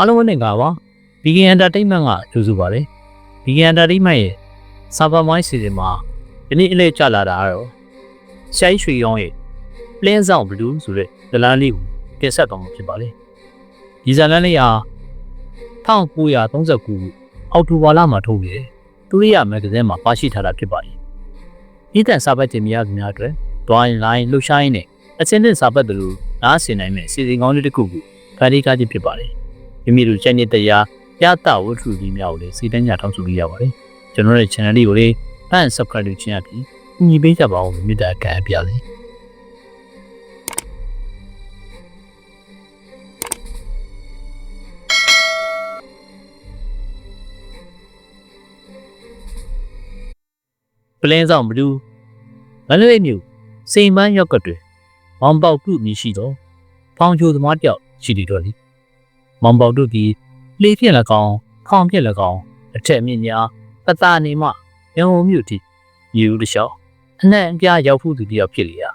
အားလုံးဝင်နေကပါ Vegan Entertainment ကကြိုဆိုပါတယ် Vegan Entertainment ရဲ့ Server Mind Season မှာဒီနေ့အလဲကျလာတာကတော့ရှိုင်းရွှေရောင်းရဲ့ Plan Sound Blue ဆိုတဲ့ဇာတ်လမ်းလေးကိုတင်ဆက်သွားမှာဖြစ်ပါတယ်ဒီဇာတ်လမ်းလေးဟာ1939ခုအောက်တိုဘာလမှာထုတ်ခဲ့သူရိယမဂ္ဂဇင်းမှာပါရှိထားတာဖြစ်ပါတယ်ဤတဲ့စာပတ်တင်များသူများအတွက်ဒွိုင်းလိုင်းလှူရှားရင်းနဲ့အစင်းတဲ့စာပတ်တို့လိုနားဆင်နိုင်မဲ့စီစဉ်ကောင်းလေးတစ်ခုကိုဖန်တီးကားခြင်းဖြစ်ပါတယ် မိမိတို့ကျန်တဲ့တရားပြသဝတ္ထုကြီးများကိုလည်းစီတန်းညထောက်ဆိုလို့ရပါတယ်ကျွန်တော်ရဲ့ channel လေးကိုလည်း fan subscribe လုပ်ခြင်းအပြင်ညီပေးကြပါအောင်လို့မြစ်တာကံအပ်ပါလေပလင်းဆောင်ဘလူးမလွေးမျိုးစိန်ပန်းရောက်ကတွေမောင်ပေါက်ကုမြရှိတော့ဖောင်ချိုသမားတယောက်ရှိတယ်တော့လေ မောင်ပေါက်တို့ဒီလေဖြစ်၎င်းခေါင်ဖြစ်၎င်းအထက်မြင့်များပတာနေမှရန်ကုန်မြို့ထိမြူတစ်လျှောက်အနှံ့အပြားရောက်ဖို့သူတယောက်ဖြစ်လေရာ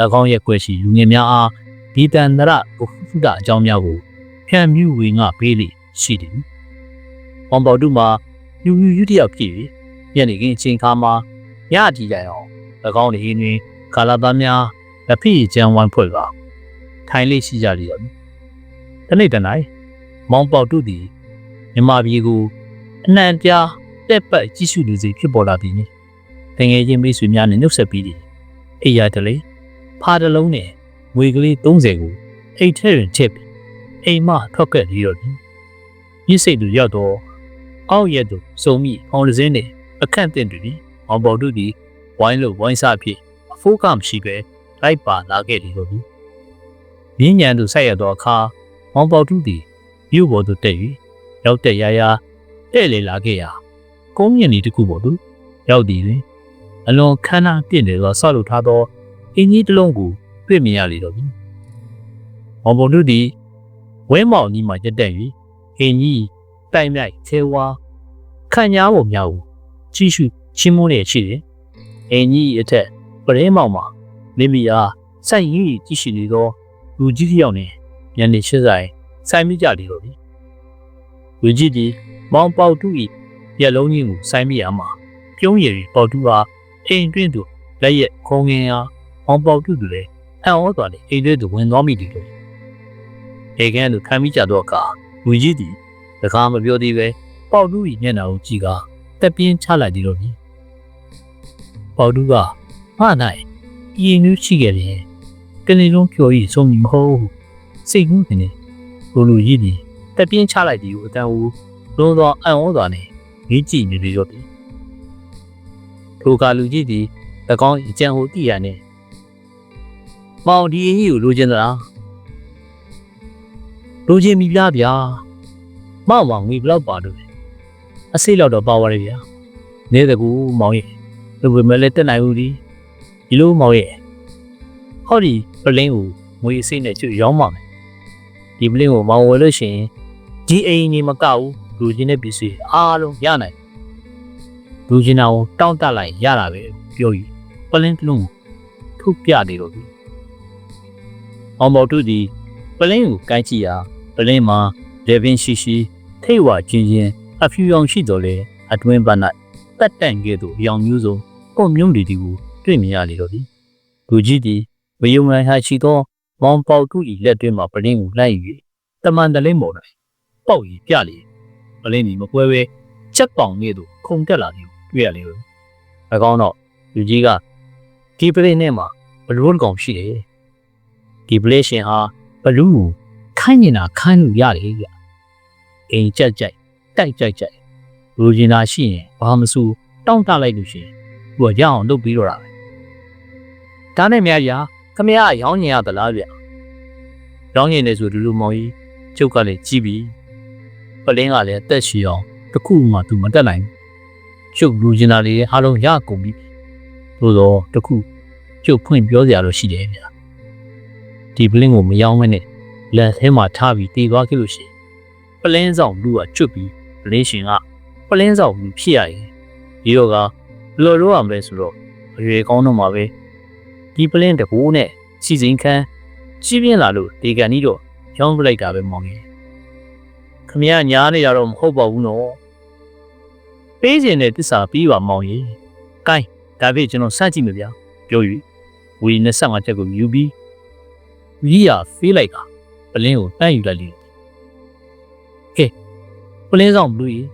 ၎င်းရဲ့ကွယ်ရှိလူငယ်များအားဒီတန်တရဘုဖုဒအကြောင်းများကိုဖြန့်မြူဝေငါပေးလိရှိတယ်မောင်ပေါက်တို့မှာယူယူယူတယောက်ဖြစ်၍ညနေခင်းအချိန်ခါမှာညအထိတိုင်အောင်၎င်းနေတွင်ကာလာသားများလက်ဖိကျန်းဝိုင်းဖွဲ့ကထိုင်လေးရှိကြလေတော့ တနေ့တနိုင်မောင်ပေါက်တို့သည်မြမပြည်ကိုအနှံပြားတက်ပတ်ကြည့်ရှုလူစီဖြစ်ပေါ်လာသည်။တငယ်ချင်းမိတ်ဆွေများနဲ့နှုတ်ဆက်ပြီးသည်။အိယာတလေဖားတလုံးနဲ့ငွေကလေး30ကိုအိတ်ထဲတွင်ချက်ပြီးအိမ်မထွက်ကက်ပြီးတော့သည်။မြစ်စိတ်သူရောက်တော့အောက်ရက်သူစုံမိအောင်လစင်းနဲ့အခန့်တင်တွင်မောင်ပေါက်တို့သည်ဝိုင်းလို့ဝိုင်းစားဖြစ်အဖိုးကမရှိပဲလိုက်ပါလာခဲ့တယ်လို့ပြီ။မြင်းညံသူဆက်ရသောအခါ မောင်ပေါတူသည်မြို့ပေါ်သို့တက်၍ရောက်တဲ့ရာရာတဲ့လေလာခဲ့ရာကုန်းမြင့်ဒီတစ်ခုပေါ်သို့ရောက်သည်တွင်အလွန်ခမ်းနားပြည့်နေသောဆောက်လုပ်ထားသောအင်းကြီးတစ်လုံးကိုတွေ့မြင်ရလေတော့ပြီ။မောင်ပေါတူသည်ဝဲမောင်ကြီးမှရက်တက်၍အင်းကြီးတိုင်မြိုက်သေးဝါခန့်ညားပေါ်များကိုကြည့်ရှုချင်းမွန်းနေရှိတယ်။အင်းကြီးအထက်ပရဲမောင်မှာမိမိအားစိုက်ရည်ကြည့်ရှိနေသောလူကြီးတစ်ယောက်နဲ့ ညနေ၈ဆိုင်ဆိုင်မိကြလေတော့ပြီလူကြီးဒီမောင်ပေါတူဤမျက်လုံးကြီးကိုဆိုင်မိရမှာပြုံးရည်ပေါတူဟာအိမ်တွင်းသူလက်ရက်ခုံငင်အားမောင်ပေါတူသူလည်းအံ့ဩသွားတယ်အိမ်တွင်းသူဝင်သွားမိတယ်လို့အေကန်သူခံမိကြတော့အခါလူကြီးဒီတကားမပြောသေးပဲပေါတူဤမျက်နှာကိုကြည့်ကတက်ပြင်းချလိုက်တယ်လို့ပြီပေါတူကဟာနိုင်ရင်းနှီးရှိခဲ့တယ်ကလေးလုံးကျော်ကြီးစုံမဟုတ်ဘူး စိတ်ကူးနေတယ်လူလူကြီးဒီတက်ပြင်းချလိုက်ဒီကိုအတန်ဟူလုံးသောအံ့ဩစွာနဲ့ကြီးကြည့်နေလေတော့ပြီထိုကလူကြီးဒီ၎င်းအကြံဟိုတိရနဲ့မောင်ဒီအင်းကြီးကိုလိုချင်သလားလိုချင်ပြီဗျာဗျာမောင်မောင်ငွေဘလောက်ပါလို့လဲအစိလောက်တော့ပါသွားတယ်ဗျာနေတကူမောင်ရဲ့လူပဲမလဲတက်နိုင်ဘူးဒီဒီလိုမောင်ရဲ့ဟောဒီပလင်းကိုငွေအစိနဲ့ချွတ်ရောင်းပါမယ် ဒီပလင်းကိုမောင်ဝယ်လို့ရှိရင်ဒီအိမ်ကြီးမကဘူးလူချင်းတဲ့ပစ္စည်းအားလုံးရနိုင်လူချင်းတာကိုတောင်းတလိုက်ရတာပဲပြောကြီးပလင်းတစ်လုံးကိုထုတ်ပြနေတော့ပြီအောင်မော်တို့ဒီပလင်းကိုကိုင်းကြည့်ရာပလင်းမှာဒေဗင်ရှိရှိထိတ်ဝါချင်းချင်းအဖြူရောင်ရှိတော်လေအတွင်းပန်း၌တက်တန့်ကဲ့သို့ရောင်မျိုးစုံပုံမြုံဒီဒီကိုတွေ့မြင်ရလေတော့ပြီလူကြီးဒီဝယုံရန်ဟာရှိသော မောင်ပေါတူဤလက်တွင်းမှာပလင်းကိုလိုက်၍တမန်တလင်းပေါ်၌ပေါက်ရီပြလေပလင်းဒီမပွဲပဲချက်ပေါင်နေသို့ခုန်တက်လာသည်ကိုတွေ့ရလေဘူး၎င်းတော့လူကြီးကဒီပလင်းနဲ့မှာဘလူးကောင်ရှိတယ်ဒီပလင်းရှင်ဟာဘလူးကိုခိုင်းနေတာခိုင်းလို့ရတယ်ကြအိမ်ကြက်ကြိုက်တိုက်ကြိုက်ကြိုက်လူကျင်တာရှိရင်ဘာမစိုးတောင်းတလိုက်လို့ရှိရင်သူကရအောင်လုပ်ပြီးတော့တာပဲဒါနဲ့များရာခမရရောင်းညင်ရသလားဗျ ရောင်းညင်နေဆိုလူလူမောင်ကြီးကျုပ်ကလည်းကြည့်ပြီပလင်းကလည်းအသက်ရှည်အောင်တခုမှသူမတက်နိုင်ကျုပ်လူကျင်တာလေးအားလုံးရကုန်ပြီသို့တော့တခုကျုပ်ဖွင့်ပြောစရာလို့ရှိတယ်ဗျဒီပလင်းကိုမရောင်းမနဲ့လက်ထဲမှာထားပြီးတေသွားခဲ့လို့ရှိရင်ပလင်းဆောင်လူကကျွတ်ပြီးပလင်းရှင်ကပလင်းဆောင်လူဖြစ်ရရင်ဒီတော့ကလော်လို့ရမလဲဆိုတော့အရွယ်ကောင်းတော့မှာပဲဒီပလင်းတကူနဲ့စီစဉ်ခန်း ကြီးပြင်းလာလို့ဒီကန်ကြီးတော့ရောင်းပလိုက်တာပဲမောင်ကြီးခမရညားနေရတော့မဟုတ်ပါဘူးနော်ပေးခြင်းတဲ့တစ္ဆာပြီးပါမောင်ကြီးကိုင်းဒါဖြင့်ကျွန်တော်စကြည့်မယ်ဗျာပြော၍ဝီ25ချက်ကိုယူပြီးဝီရဖေးလိုက်တာပလင်းကိုတန်းယူလိုက်လိမ့်ကဲပလင်းဆောင်ဘလူးကြီး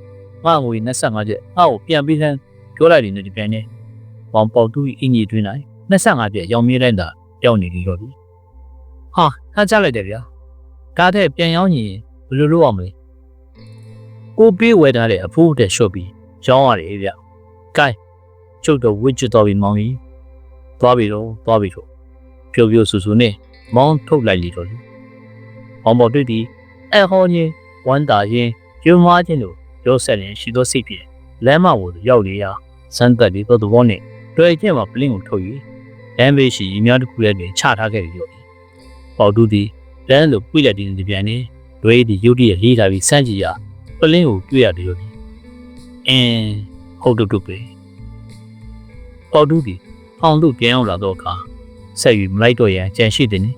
ငါ့ငွေ25ချက်ငါ့ကိုပြန်ပေးစမ်းပြောလိုက်တယ်ဒီပြန်နေဘောင်ပေါတူအင်ကြီးတွင်းလိုက်25ချက်ရောင်မြဲလိုက်တာတောင်းနေပြီတော့ပြီ ဟာထားကြလိုက်တယ်ဗျာကားတဲ့ပြန်ရောက်ရင်ဘယ်လိုလုပ်အောင်မလဲကိုပေးဝယ်ထားတဲ့အဖိုးတဲ့ရှော့ပြီးရောင်းရတယ်ဗျကဲချုပ်တော့ဝစ်ချတော့ပြီမောင်ကြီးသွားပြီတော့သွားပြီတော့ဖြိုးဖြိုးဆူဆူနဲ့မောင်းထုတ်လိုက်လေတော့လေမောင်ပေါ်တွေ့သည်အဟောင်းချင်းဝမ်းတာချင်းကျွမ်းမချင်းတို့ရောဆက်ရင်ရှိသောစိတ်ဖြင့်လမ်းမကိုရောက်လေရာစမ်းသက်လေးတော့သဘောနဲ့တွေ့ချင်းမှာပလင်းကိုထုတ်၍လမ်းဘေးရှိရီများတစ်ခုရဲ့တွင်ချထားခဲ့ပြီတော့ ပေါတူသည်လမ်းလိုပြိလိုက်တဲ့ပြန်နေဒွေးဒီရုတ်တရက်လေးထားပြီးစမ်းကြည့်ရပလင်းကိုတွေ့ရတယ်လို့အင်းဟုတ်တုတ်တုတ်ပဲပေါတူသည်အောင်တို့ပြန်ရောက်လာတော့အခါဆက်ယူမလိုက်တော့ရန်ကြံရှိတဲ့နေ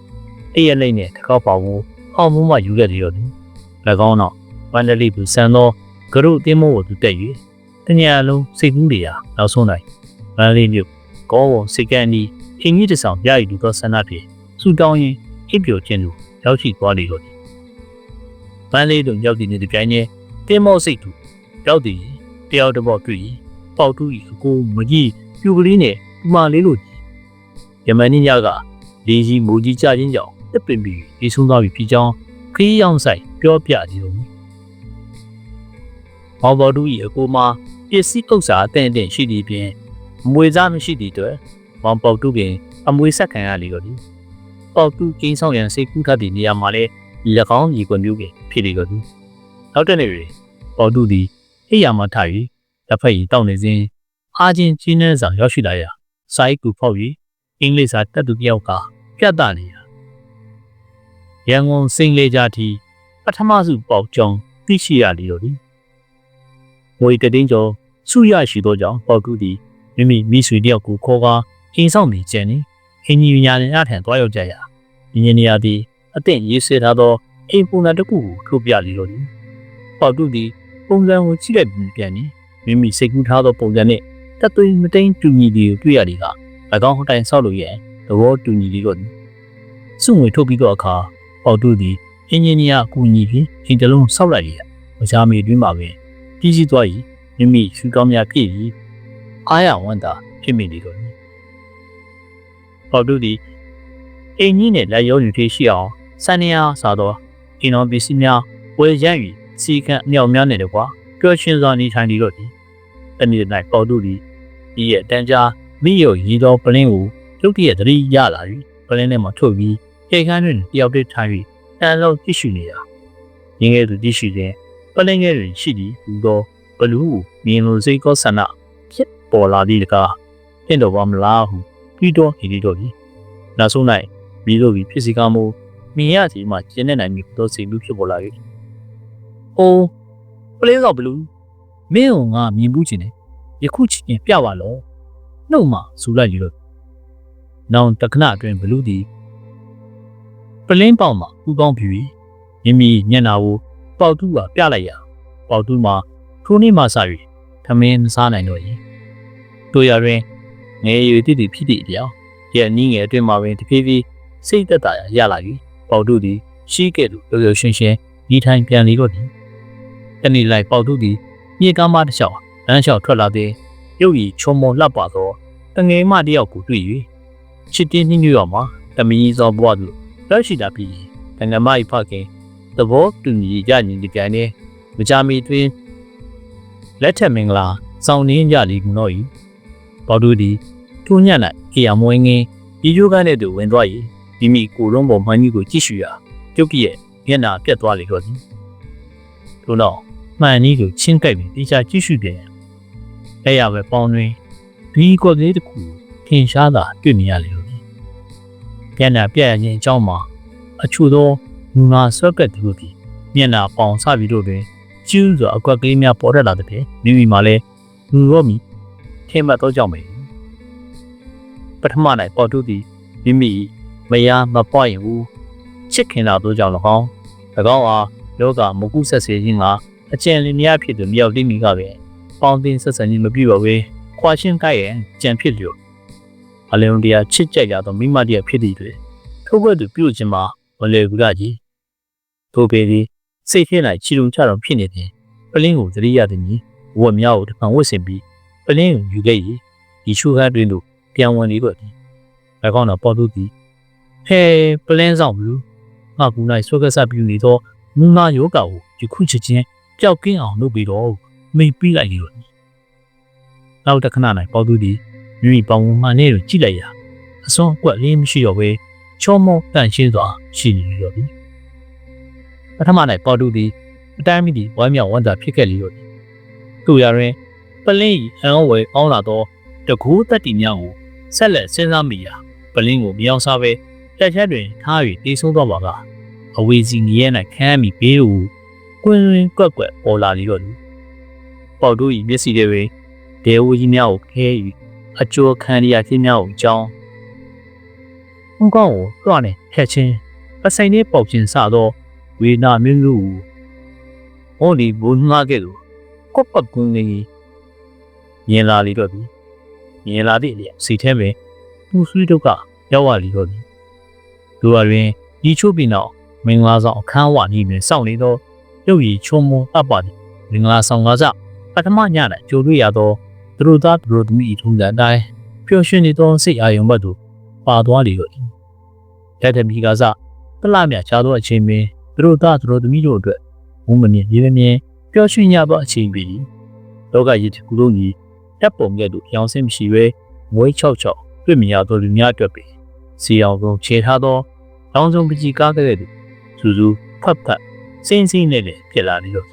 အဲ့ရလိမ့်နဲ့တစ်ခေါက်ပေါင်းကိုအောင်မမယူခဲ့တယ်ရောဒီ၎င်းတော့ဝန္ဒလီဘူးစံသောဂရုအင်းမိုးကိုသူတက်၍တညလုံးစိတ်ကူးနေရနောက်ဆုံးနိုင်ဝန္ဒလီမြို့ကောဝစိတ်ကန်ဒီအင်းကြီးတဆောင်ပြရည်လူသောဆန္ဒဖြင့်စူတောင်းရင် အိပ်ပျော်ခြင်းသူရောက်ရှိသွားလေတော့ဒီဝန္ဒလီတို့ရောက်တည်နေတဲ့ပြိုင်နဲ့တင်းမောစိတ်သူရောက်တည်တယောက်တစ်ပေါက်တွေ့ပေါက်တူးဤအကိုမကြီးပြူကလေးနဲ့ဒီမာလေးလို့ယမန်ညကလေကြီးမူကြီးကြခြင်းကြောင့်တစ်ပင်ပြီးရေဆုံးသွားပြီဖြစ်ကြောင်းခရီးရောက်ဆိုင်ပြောပြကြည့်လို့မောင်ဘော်တူဤအကိုမှာပစ္စည်းဥစ္စာအတဲ့တဲ့ရှိသည့်ပြင်မွေစားမရှိသည့်အတွက်မောင်ပေါတူပင်အမွေဆက်ခံရလေတော့ဒီ ပေါတူကင်းဆောင်ရန်စိတ်ကူးထပ်သည့်နေရာမှာလဲ၎င်းညီကွန်မျိုးကဖြစ်လေတော့ဒီနောက်တဲ့နေ့တွင်ပေါတူသည်အိယာမှထား၍လက်ဖက်ရည်တောက်နေစဉ်အားချင်းချင်းနှဲစာရောက်ရှိလာရာစာအိတ်ကူဖောက်၍အင်္ဂလိပ်စာတက်သူတယောက်ကပြတ်တာနေရာရန်ကုန်စိန်လေကြတီပထမစုပေါက်ကြောင်းသိရှိရလေတော့ဒီငွေတည်င်းကျော်စုရရှိသောကြောင့်ပေါတူသည်မိမိမိဆွေတယောက်ကိုခေါ်ကာအိမ်ဆောင်နေကြနေအင်ဂျင်နီယာနဲ့အထံသွားရောက်ကြရာ အင်ဂျင်နီယာသည်အသင့်ရေးဆွဲထားသောအိမ်ပုံစံတစ်ခုကိုထုတ်ပြလေတော့ဒီပေါတူသည်ပုံစံကိုကြည့်လိုက်ပြီးပြန်နေမိမိစိတ်ကူးထားသောပုံစံနဲ့တက်သွင်းမတိန်တူညီလေးကိုတွေ့ရသည်က၎င်းဟိုတိုင်ဆောက်လို့ရဲ့သဘောတူညီလေးတော့စုငွေထုတ်ပြီးတော့အခါပေါတူသည်အင်ဂျင်နီယာအကူအညီဖြင့်အင်တလုံးဆောက်လိုက်ရမချာမီတွင်မှာပဲပြည်စည်းသွား၏မိမိရှူကောင်းများပြည့်ပြီးအားရဝမ်းသာဖြစ်မိလေတော့ပေါတူသည် အင်ကြီးနဲ့လက်ရောယူသေးရှိအောင်စံနေအားစားသောအင်တော်ပစ္စည်းများဝယ်ရန်၍စီကံအမြောက်များနဲ့တကွာပျော်ရွှင်စွာနေထိုင်နေတော့သည်တနေ့၌ပေါတူသည်ဒီရဲ့တန်ကြားမိယုတ်ရီသောပလင်းကိုရုတ်တရက်သတိရလာပြီးပလင်းထဲမှာထုတ်ပြီးခေခန်းတွင်တယောက်တည်းထိုင်ပြီးတန်လုံးကြည့်ရှုနေတာရင်းငယ်သူကြည့်ရှုခြင်းပလင်းငယ်တွင်ရှိသည်ဟူသောဘလူးမြင်လိုစိတ်ကောဆန္ဒဖြစ်ပေါ်လာသည့်တကားဟင့်တော်ပါမလားဟုပြီးတော့နေလေတော့ပြီနောက်ဆုံး၌ မိတို့ပြီးဖြစ်စီကားမှုမြင်ရစီမှကျင်းနေနိုင်ပြီသောစိတ်လူဖြစ်ပေါ်လာ၏အိုးပလင်းဆောင်ဘလူးမင်းကငါမြင်ဘူးခြင်းနဲ့ယခုချင်းပြပါလောနှုတ်မှဇူလိုက်ယူလို့နောင်တခဏအတွင်းဘလူးသည်ပလင်းပေါက်မှာပူပေါင်းပြီးမိမိညံ့နာကိုပေါတူးကပြလိုက်ရပေါတူးမှာထိုးနေမှစ၍ထမင်းမစားနိုင်တော့ရင်တို့ရရင်ငယ်ရွယ်တည်တည်ဖြစ်တည်ပြောင်းရဲ့နီးငယ်အတွင်းမှာပင်တဖြည်းဖြည်း စိတ်သက်သာရလာပြီပေါတူးသည်ရှိခဲ့သူရိုးရိုးရှင်းရှင်းဒီထိုင်ပြန်လေတော့သည်တနေ့လိုက်ပေါတူးသည်မြေကားမတစ်လျှောက်လမ်းလျှောက်ထွက်လာသည်ရုပ်ရည်ချုံမလှပသောတငယ်မတယောက်ကိုတွေ့၍ချစ်တင်းနှင်းညွတ်မှာတမီးသောဘဝသို့လက်ရှိတာပြီးတငယ်မ၏ဖခင်သဘောတူညီကြညီဒီပြန်နေမကြမီတွင်လက်ထက်မင်္ဂလာစောင်းနှင်းကြလီကုနော၏ဘော်ဒူသည်ထိုးညံ့လိုက်ကေရမွေးငင်းဒီကျိုးကန်းတဲ့သူဝင်သွား၏ မိမိကိုယ်လုံးပေါ်မှန်းကြီးကိုကြည့်ရှုရာကျုပ်ကြီးရဲ့မျက်နှာပြတ်သွားလေတော့သည်ထို့နောက်မှန်ကြီးကိုချင်းကိုက်ပြီးတေချာကြည့်ရှုပြန်လက်ရပဲပေါင်းတွင်ဒီကွက်ကလေးတစ်ခုထင်ရှားတာတွေ့မြင်ရလေလို့မျက်နှာပြတ်ရခြင်းအကြောင်းမှာအချို့သောလူနာဆွက်ကက်တို့သည်မျက်နှာပေါင်စပြီးတို့တွင်ကျူးစွာအကွက်ကလေးများပေါ်ထွက်လာတဲ့ဖြင့်မိမိမှာလည်းလူရောမီထင်မှတ်သောကြောင့်ပဲပထမ၌ပေါ်တုသည်မိမိ မယားမပွားရင်ဘူးချစ်ခင်လာသောကြောင့်၎င်း၎င်းအားလောကမကုဆက်စေခြင်းကအကျဉ်လင်းများဖြစ်သူမြောက်တိမိကပဲပေါင်းတင်ဆက်ဆံခြင်းမပြုတော့ဘဲခွာရှင်းကိုက်ရဲ့ကြံဖြစ်လျော်အလျုံတရားချစ်ကြိုက်ရသောမိမတရားဖြစ်သည်တွေထို့ဘက်သူပြုခြင်းမှာမလွယ်ဘူးလားကြီးထို့ပေသည်စိတ်ထဲ၌ချီလုံချတော်ဖြစ်နေသည်ပလင်းကိုသတိရသည်ကြီးဝတ်များကိုတစ်ဖန်ဝတ်ဆင်ပြီးပလင်းကိုယူခဲ့၏ဒီရှုခန်းတွင်သို့ပြန်ဝင်လေတော့သည်၎င်းတော်ပေါ်သူသည် ဟဲပလင်းဆောင်ဘူးငါကူ၌ဆွဲကဆပ်ပြူနေသောမူနာယောဂါကိုယခုချက်ချင်းပျောက်ကင်းအောင်လုပ်ပြီးတော့မိတ်ပြီးလိုက်ရောနောက်တစ်ခဏ၌ပေါ်သူသည်မိမိပေါင်းမှန်နေကိုကြည့်လိုက်ရာအစွန်းအကွက်လေးမရှိတော့ဘဲချောမောတန့်ရှင်းစွာရှိနေရောသည်ပထမ၌ပေါ်သူသည်အတိုင်းမိသည်ဝမ်းမြောက်ဝမ်းသာဖြစ်ခဲ့လေရောသည်သူရရင်ပလင်း၏အံဝဲအောင်းလာသောတကူးတက်တီများကိုဆက်လက်စဉ်းစားမိရာပလင်းကိုမြောင်စားပဲ လက်ချက်တွင်ထား၍တေးဆုံးသွားပါကအဝေစီငရဲ၌ခမ်းမိဘေးကိုကွင်းရင်းကွက်ကွက်ပေါ်လာလေတော့သည်ပေါတို့၏မျက်စိတွေတွင်ဒေဝကြီးများကိုခဲ၍အကျော်ခံရခြင်းများကိုကြောင်းဟောင်းကောင်းကိုလွှနဲ့ဖျက်ချင်းပဆိုင်လေးပေါက်ခြင်းစသောဝေနာမျိုးမျိုးကိုဟောဒီဘုံငါကဲ့သို့ကွက်ပတ်ကွင်းလေးမြင်လာလေတော့သည်မြင်လာသည့်အလျက်စီထဲပင်ပူဆွေးတို့ကရောက်လာလေတော့သ ည်သူအရင်ဒီချို့ပြီးနောက်မင်္ဂလာဆောင်အခမ်းအဝနီးတွင်စောင့်နေသောရုပ်ရည်ချုံမွန်အပ်ပါသည်မင်္ဂလာဆောင်ကားကြောင့်ပထမည၌ကြိုတွေ့ရသောသူတို့သားသူတို့သမီးထုံးစံအတိုင်းပျော်ရွှင်နေသောစိတ်အာရုံဘက်သို့ပါသွားလေတော့သည်လက်ထမီကစားတလမြချာသောအချိန်ပင်သူတို့သားသူတို့သမီးတို့အတွက်ဘုံမမြင်ရေမမြင်ပျော်ရွှင်ရသောအချိန်ပြီလောကရည်တစ်ခုလုံးကြီးတပ်ပုံကဲ့သို့ရောင်စင်းမရှိဘဲမွေးချောက်ချောက်တွေ့မြင်ရသောလူများအတွက်ပင် စီအောင်ဆုံးခြေထားသောလောင်စုံပကြီးကားကဲ့သို့စူးစူးဖတ်ဖတ်စင်းစင်းနဲ့လည်းဖြစ်လာနေတော့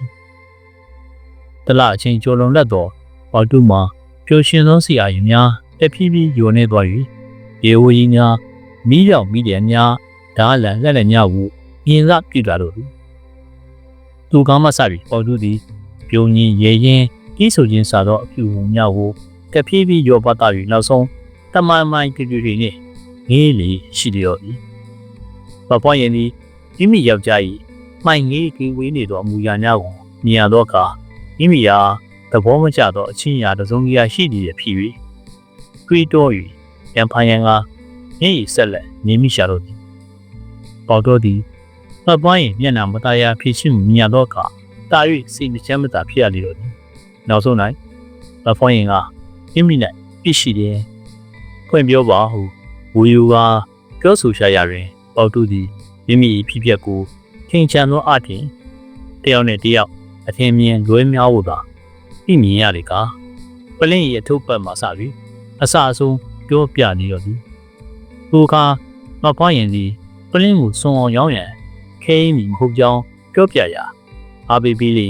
တလအချိန်ကျော်လွန်လက်သောဘောက်တုမှာပျော်ရွှင်သောစီအာရုံများတဖြည်းဖြည်းယိုနေသွား၍ရေဝကြီးများမိရောက်မိတယ်များဓာလန်လက်လက်များကိုမြင်စပြလာတော့သည်သူကောင်းမှစပြီးဘောက်တုသည်ပြုံကြီးရေရင်ကြီးဆိုခြင်းစာသောအဖြူဝင်များကိုတဖြည်းဖြည်းရောပတ်တာ၍နောက်ဆုံးတမန်မိုင်းပြပြတွေနှ င့်ငေးလေရှိလျော်သည်ပပွားရင်သည်မိမိယောက်ျား၏မှိုင်ငေးကင်းဝေးနေသောအမူအရာများကိုမြင်ရသောအခါမိမိဟာသဘောမကျသောအချင်းရာတစ်စုံကြီးရှိနေတဲ့ဖြစ်၍တွေးတော၍ရန်ဖန်ရန်ကမျက်ရည်ဆက်လက်နေမိရှာတော့သည်ပေါတော့သည်ပပွားရင်မျက်နှာမတရားဖြစ်ရှိမြင်ရသောအခါတာ၍စိတ်မချမ်းမသာဖြစ်ရလေတော့သည်နောက်ဆုံး၌ပပွားရင်ကမိမိ၌ပြစ်ရှိတယ်ဖွင့်ပြောပါဟု ဝူယူကပြောဆိုရှာရတွင်ပေါတုသည်မိမိ၏ဖြစ်ပျက်ကိုထင်ချန်သောအထင်တယောက်နဲ့တယောက်အထင်မြင်လွဲများဖို့သာသိမြင်ရလေကပလင်းရဲ့အထုပ်ပတ်မှာစပြီးအစအဆုံးပြောပြနေတော့သည်သူကမဖွားရင်သည်ပလင်းကိုစွန်အောင်ရောင်းရန်ခဲမီမဟုတ်ကြောင်းပြောပြရာအာဘီဘီလီ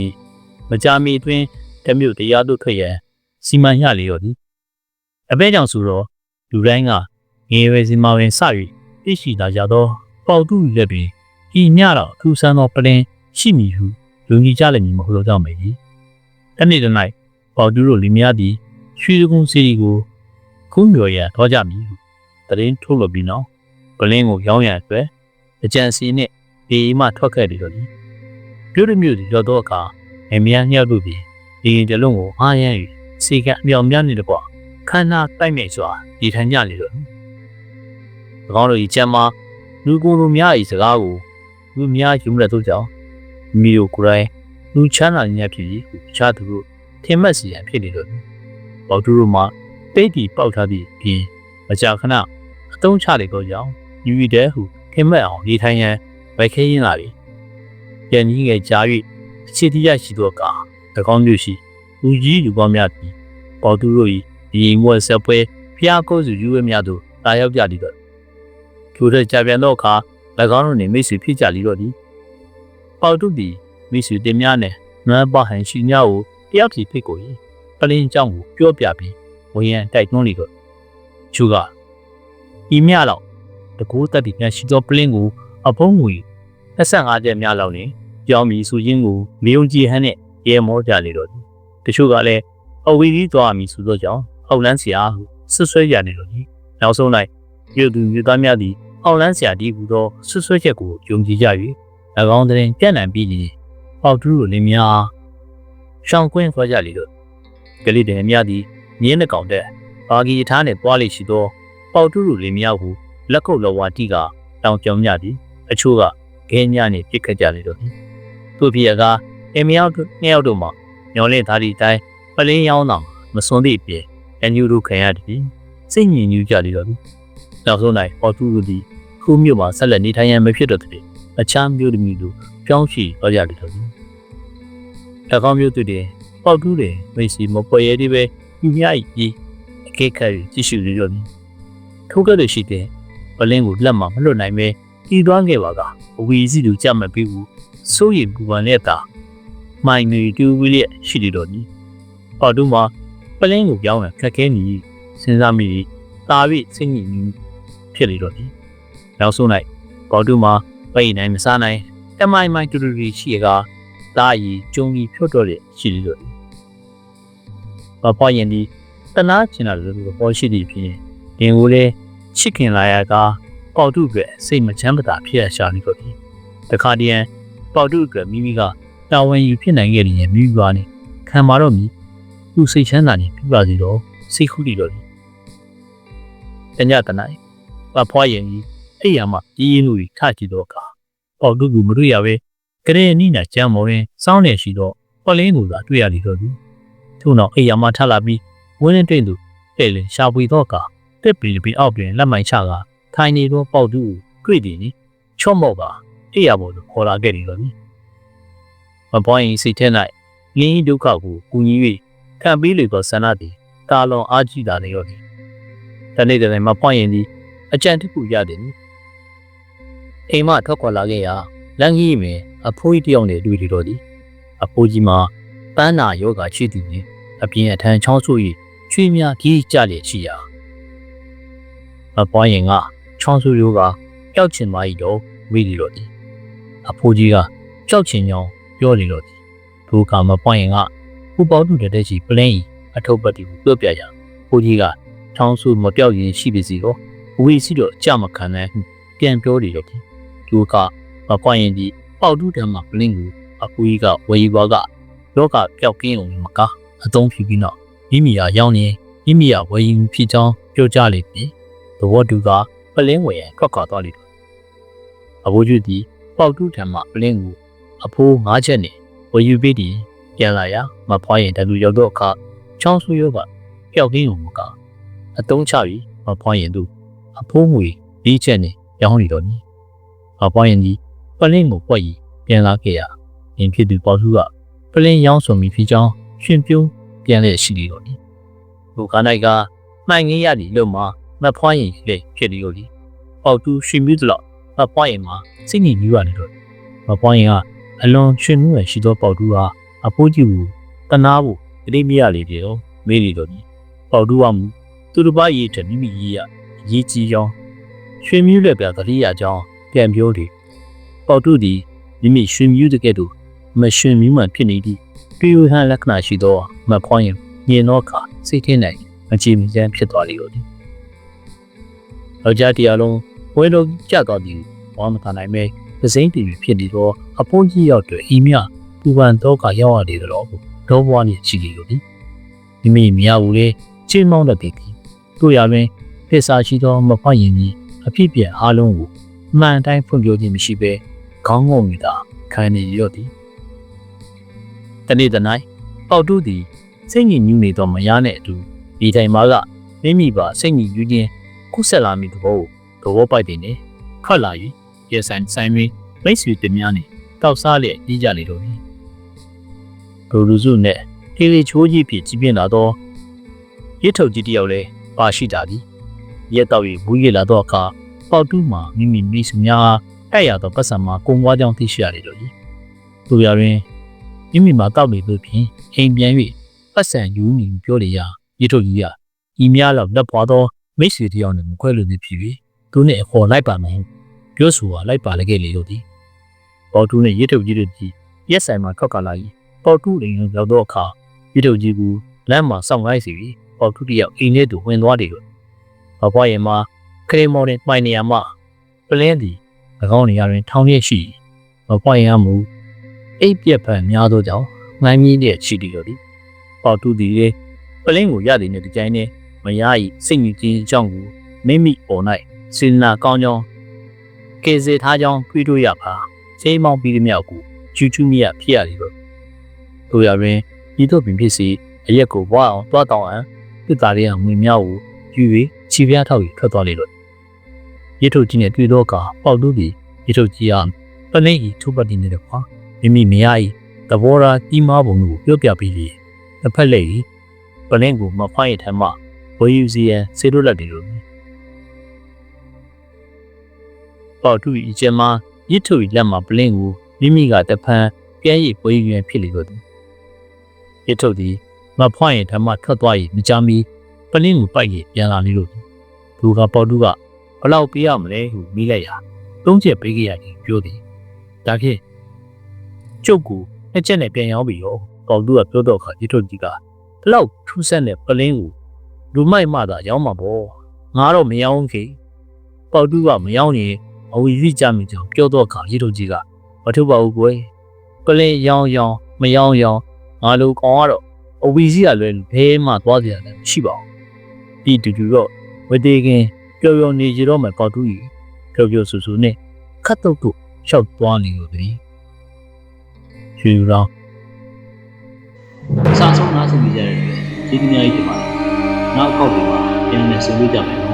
မကြမီအတွင်းတမျိုးတရားတို့ထွက်ရန်စီမံရလေရောသည်အပဲကြောင့်ဆိုတော့လူတိုင်းက ငယ်ရွယ်စီမဝင်စ၍သိရှိလာကြသောပေါတူလက်ပင်ဤညတော့ထူဆန်းသောပလင်ရှိမည်ဟုလူကြီးကြလည်းမည်မဟုတ်တော့ကြောင့်မေကြီးတနေ့တနေ့ပေါတူတို့လီမယားသည်ရွှေကုန်းစီရီကိုခုံးမြော်ရန်ထောကြမည်ဟုတရင်ထုတ်လို့ပြီးနောက်ပလင်းကိုရောင်းရန်အတွက်အကြံစီနှင့်ဒီမှထွက်ခဲ့တယ်လို့ဒီမြို့ရမြို့ဒီတော့တော့အခါအမြန်းညှောက်တို့သည်ဒီရင်တလုံးကိုအားရန်၍စီကအမြောင်များနေတော့ခန္ဓာတိုက်မြိုက်စွာဒီထန်ကြလေတော့၎ င်းတို့ဤကျမ်းမှာလူကိုယ်လူများဤစကားကိုလူများယူမတဲ့တို့ကြောင့်မိကိုကိုယ်တိုင်လူချမ်းသာညက်ဖြစ်ပြီးတခြားသူတို့ထင်မှတ်စီရန်ဖြစ်နေတော့ပေါတူတို့မှာတိတ်တီပေါက်ထားသည့်ပြင်မကြာခဏအတုံးချလေတော့ကြောင့်ယူရီတဲ့ဟုထင်မှတ်အောင်နေထိုင်ရန်ဝိုက်ခဲရင်းလာပြီပြန်ကြီးငယ်ကြား၍အခြေတိရရှိသောကာ၎င်းမျိုးရှိလူကြီးလူပေါင်းများသည်ပေါတူတို့၏ဒီမွေဆက်ပွဲဖျားကိုစုယူဝဲများသို့တာရောက်ကြသည်တော့ ကြိုတဲ့ကြပြန်တော့အခါ၎င်းတို့နှင့်မိတ်ဆွေဖြစ်ကြလီတော့သည်ပေါတုသည်မိတ်ဆွေတင်များနဲ့နွမ်းပဟန်ရှိညကိုတယောက်စီဖိတ်ကို၏ပလင်းကြောင့်ကိုပြောပြပြီးဝရန်တိုက်တွန်းလီတော့ချူကဤမြလောက်တကူတက်တီများရှိသောပလင်းကိုအဖုံးငွေ25ကျက်များလောက်နဲ့ကြောင်းမီဆိုရင်းကိုမေယုံကြည်ဟန်နဲ့ရဲမောကြလေတော့တချို့ကလည်းအဝီကြီးသွားမည်ဆိုသောကြောင့်အောက်လန်းစရာဟုဆွဆွဲရနေတော့သည်နောက်ဆုံး၌ရုပ်သူမြေသားများသည် အောက်လန်းဆရာဒီဟူသောဆွဆွဲချက်ကိုယုံကြည်ကြ၍၎င်းတဲ့ပြန့်နှံ့ပြီးပေါတူတို့လင်းများရှောင်းကွင်းခွဲကြလေတော့ကလေးတင်အများသည်မြင်းနှကောင်တဲ့ဘာဂီအထားနဲ့ပွားလေရှိသောပေါတူတို့လင်းများဟုလက်ကုပ်လောဝါတိကတောင်ပြောင်ကြသည်အချို့ကခဲညနေပြစ်ခတ်ကြလေတော့သည်သူဖြစ်ရကအင်မယောက်တို့နှစ်ယောက်တို့မှညော်လင့်သားဒီတိုင်းပလင်းရောင်းတော်မစွန်သည့်ပြေအညူတို့ခံရသည်စိတ်ညစ်ညူးကြလေတော့သည်နောက်ဆုံး၌ပေါတူတို့သည် ခုမြို့မှာဆက်လက်နေထိုင်ရန်မဖြစ်တော့တဲ့အခြားမြို့တစ်မြို့တို့ပြောင်းရှိတော့ကြလေတော့သည်အကောင်မြို့တွေပေါတူတွေမိစီမပေါ်ရည်တွေပဲပြမြ၏ပြီးအကဲခတ်ကြည့်ရှုရတော့သည်ထိုးကလေးရှိတဲ့ပလင်းကိုလက်မှမလွတ်နိုင်ပဲတီးသွမ်းခဲ့ပါကအဝီစီသူကြမပြီးဘူးစိုးရိမ်ပူပန်လက်သာမိုင်နေတူဝီလျက်ရှိနေတော့သည်အော်တူမှာပလင်းကိုပြောင်းရခက်ခဲနေစဉ်းစားမိတာပြီးစိတ်ညစ်ညူးဖြစ်လေတော့သည် နောက်ဆုံး၌ဘော်တူမှာပိတ်နိုင်မစားနိုင်တမိုင်မိုင်တူတူကြီးရှိရကတာရီကျုံကြီးဖြတ်တော့တဲ့ရှိလေတော့သည်ဘာပွားရင်ဒီတနာချင်တာလို့ပေါ်ရှိသည်ဖြင့်ဒီကိုလေချစ်ခင်လာရကပေါတုအတွက်စိတ်မချမ်းသာဖြစ်ရရှာနေတော့သည်တခါတည်းပေါတုအတွက်မိမိကတာဝန်ယူဖြစ်နိုင်ခဲ့ရင်မိမိပါနဲ့ခံပါတော့မည်သူစိတ်ချမ်းသာနေပြပါစီတော့စိတ်ခုတည်တော့သည်တညတနိုင်ပဖွားရင်ကြီး အဲ့ရမှာကြီးရင်လူကြီးထကြည့်တော့ကပေါတုကမတွေ့ရပဲကလေးအနိနာကြမ်းမော်ရင်စောင်းနေရှိတော့ပလင်းကိုသာတွေ့ရလိမ့်တော့သည်ထို့နောက်အဲ့ရမှာထလာပြီးဝင်းနဲ့တွေ့သူတဲ့လေရှာပွေတော့ကတက်ပလီပီအောက်တွင်လက်မိုင်ချကထိုင်နေတော့ပေါတုကိုတွေ့တယ်နိချော့မော့ကအဲ့ရပေါ်သို့ခေါ်လာခဲ့တယ်တော့သည်မပွားရင်စိတ်ထဲ၌လင်းဒုက္ခကိုကူညီ၍ခံပေးလေသောဆန္ဒသည်ကာလွန်အားကြီးတာလေရောသည်တနေ့တည်းမပွားရင်သည်အကြံတစ်ခုရတယ်နိ အိမ်မထွက်ခွာလာခဲ့ရာလန်ကြီးမယ်အဖိုးကြီးတယောက်နဲ့တွေ့တယ်တော့သည်အဖိုးကြီးမှာပန်းနာယောဂရှိသည်နှင့်အပြင်အထံချောင်းဆို၍ချွေးများကြီးကြလျက်ရှိရာမပွားရင်ကချောင်းဆိုယောဂပျောက်ချင်ပါ၏တော့မိလီတော့သည်အဖိုးကြီးကကြောက်ချင်ကြောင်းပြောလေတော့သည်ဒုက္ခမပွားရင်ကဥပေါတုတဲ့တဲ့ရှိပလင်းဤအထုပ်ပတ်တီကိုပြောပြရာဖိုးကြီးကချောင်းဆိုမပြောက်ရင်ရှိပါစီတော့ဝေစီတော့ကြမခံနိုင်ပြန်ပြောလေတော့သည် ဒုက္ခမပွားရင်ဒီပေါတုတံမှာပလင်းကိုအဖိုးကြီးကဝေဘွားကလောကပျောက်ကင်းအောင်မကားအသုံးပြုပြီးတော့မိမိယာရောက်နေမိမိယာဝယ်ယူဖြစ်ကြောင်းပြောကြလေပြီသဘောတူကပလင်းဝယ်ရန်ထွက်ခွာသွားလိမ့်တယ်အဘိုးကြီးသည်ပေါတူထံမှပလင်းကိုအဖိုး၅ချက်နဲ့ဝယ်ယူပြီးသည်ပြန်လာရာမဖွားရင်တလူရောက်တော့အခါချောင်းဆူရောကပျောက်ကင်းုံမကအတုံးချပြီးမဖွားရင်သူအဖိုးငွေ၄ချက်နဲ့ရောင်းနေတော့ နီမဖွားရင်ဒီပလင်းကိုပွက်ရီပြန်လာခဲ့ရာအင်းဖြစ်သူပေါစုကပလင်းရောင်းဆိုမိဖြစ်ကြောင်းရှင်ပြုံးပြန်လဲရှိလေတော့နီဘုကားနိုင်ကမှန်ငင်းရသည်လို့မှမဖွားရင်လေဖြစ်လေတော့ဒီပေါတူရှင်မြူးတော့မဖွားရင်မှာစိတ်ညစ်ညူးရတယ်တော့မဖွားရင်ကအလွန်ရှင်မြူးရရှိသောပေါတူဟာအဖိုးကြီးကိုတနာဖို့တတိမရလေတယ်တော့မေးလေတော့ဒီပေါတူကမူသူတစ်ပါးရေးတဲ့မိမိရေးရရေးကြီးကြောင်းရွှေမြူးလက်ပြသတိရကြောင်း ပြန်ပြောတယ်ပေါတူသည်မိမိရွှေမြူးတကဲ့သို့မရွှေမြူးမှဖြစ်နေသည့်တွေ့ရဟန်လက္ခဏာရှိသောမဖွားရင်မြင်သောအခါစိတ်ထင်းနိုင်မကြည်မကျန်းဖြစ်သွားလေတော့ဒီယောက်ျားတရားလုံးဝဲလို့ကြသွားသည်ဝါမခံနိုင်မဲပစိမ့်တည်ဖြစ်နေတော့အဖိုးကြီးရောက်တဲ့ဤမြပူပန်တော့ကရောက်ရလေတော့ဒေါဘွားနဲ့ချီလေလို့ဒီမိမိမရဘူးလေချင်းမောင်းတဲ့တည်တို့ရပင်ဖစ္စာရှိသောမဖွင့်ရင်ကြီးအဖြစ်ပြအားလုံးကို မှန်တိုင်းဖွင့်ပြခြင်းမရှိဘဲခေါင်းငုံနေတာခံနေရော့သည်တနေ့တနိုင်ပေါတုသည်စိတ်ညစ်ညူးနေသောမယားနဲ့အတူဒီတိုင်မာကမိမိပါစိတ်ညစ်ညူးခြင်းခုဆက်လာမိသဘောကိုသဘောပိုက်တယ်နဲ့ထွက်လာ၍ရေဆိုင်ဆိုင်မီမိတ်ဆွေတများနဲ့တောက်စားလျက်ကြီးကြလေတော့သည်ဂိုလူစုနဲ့ထေလီချိုးကြီးဖြစ်ကြီးပြင်းလာသောရစ်ထုတ်ကြီးတယောက်လည်းပါရှိတာသည်ရက်တော့၍ဘူးရလာသောအခါ ပေါတူးမှာမိမိမိစုများအဲ့ရသောပတ်စံမှာကုံွားကြောင်းသိရှိရတယ်လို့ကြီးသူရရင်မိမိမှာတောက်နေလို့ဖြင့်အိမ်ပြန်၍ပတ်စံယူနေပြောလေရာရစ်ထုတ်ကြီးကဤများလောက်လက်ပွားသောမိတ်ဆွေတယောက်နဲ့မခွဲလို့နေဖြစ်ပြီးသူနဲ့အခေါ်လိုက်ပါမယ်ပြောဆိုတာလိုက်ပါလည်းခဲ့လေလို့ဒီပေါ်တူးနဲ့ရစ်ထုတ်ကြီးတို့ကြီးရက်ဆိုင်မှာထွက်ခါလာကြီးပေါ်တူးအိမ်ရောက်တော့အခါရစ်ထုတ်ကြီးကလမ်းမှာစောင့်လိုက်စီပြီးပေါ်တူးတယောက်အိမ်ထဲသို့ဝင်သွားတယ်လို့ဘဘွားရင်မှာ ခရီးမော်နဲ့ပိုင်နေရမှာပလင်းသည်၎င်းနေရာတွင် ထောင်ရရှိဘဘွားရင်ကမူအိပ်ပြက်ဖန်များသောကြောင့်ငိုင်းမြင့်တဲ့ရှိတီတော်သည်ပေါတူသည်လေပလင်းကိုရသည်နှင့်ဒီကြိုင်းနဲ့မရ၏စိတ်ညစ်ခြင်းအကြောင်းကိုမိမိပေါ်၌စေနာကောင်းကြောင်းကေစေထားကြောင်းတွေးတွေ့ရပါချိန်မောင်းပြီးသည်မြောက်ကိုကျူးကျူးမြတ်ဖြစ်ရသည်တော့တို့ရရင်ဤသို့ပင်ဖြစ်စီအရက်ကိုဘွားအောင်တွားတောင်းအံပြစ်သားလေးကငွေမြောက်ကိုယူ၍ခြေပြားထောက်၍ထွက်သွားလေလို့ ရစ်ထုတ်ကြီးနဲ့တွေ့တော့ကပေါတူသည်ရစ်ထုတ်ကြီးအားပလင်းဤထုပတ်တည်နေတဲ့ကွာမိမိမရ၏သဘောထားကြီးမားပုံကိုပြောပြပြီးလျင်တစ်ဖက်လက်ဤပလင်းကိုမဖိုင်းရထမ်းမှဝေယူစီရန်စေတို့လက်တွေလိုပေါတူဤကျမရစ်ထုတ်ဤလက်မှာပလင်းကိုမိမိကတဖန်ပြန်ရည်ဝေယူရန်ဖြစ်လေလို့ရစ်ထုတ်သည်မဖွင့်ရင်ဓမ္မထွက်သွား၏မကြမီပလင်းကိုပိုက်ရပြန်လာလေလို့သူကပေါတူကဘ လောက်ပေးရမလဲဟုမိလိုက်ရာသုံးချက်ပေးခဲ့ရတယ်ပြောသည်ဒါဖြင့်ကျုပ်ကိုနှစ်ချက်နဲ့ပြန်ရောက်ပြီရောပေါတူကပြောတော့ခါရစ်ထုတ်ကြီးကဘလောက်ထူးဆန်းတဲ့ပလင်းကိုလူမိုက်မှသာရောင်းမှာပေါ့ငါတော့မရောင်းခေပေါတူကမရောင်းရင်အဝီစီကြမိကြောင်ပြောတော့ခါရစ်ထုတ်ကြီးကမထုတ်ပါဘူးကွယ်ပလင်းရောင်းရောင်းမရောင်းရောင်းငါလိုကောင်ကတော့အဝီစီကလွယ်ဘဲမှသွားကြတယ်မရှိပါဘူးပြီးတူတူတော့ဝတေခင် ပျော်ပျော်နေကြတော့မှပေါတူကြီးပျော်ပျော်ဆူဆူနဲ့ခတ်တုတ်တုတ်ရှောက်သွားနေလို့တည်းရွှေရောင်စာဆုံးနားဆုံးကြရတဲ့ဒီကနေ့ဒီမှာနောက်အကောက်တွေမှာပြန်လည်ဆုံလို့ကြမယ်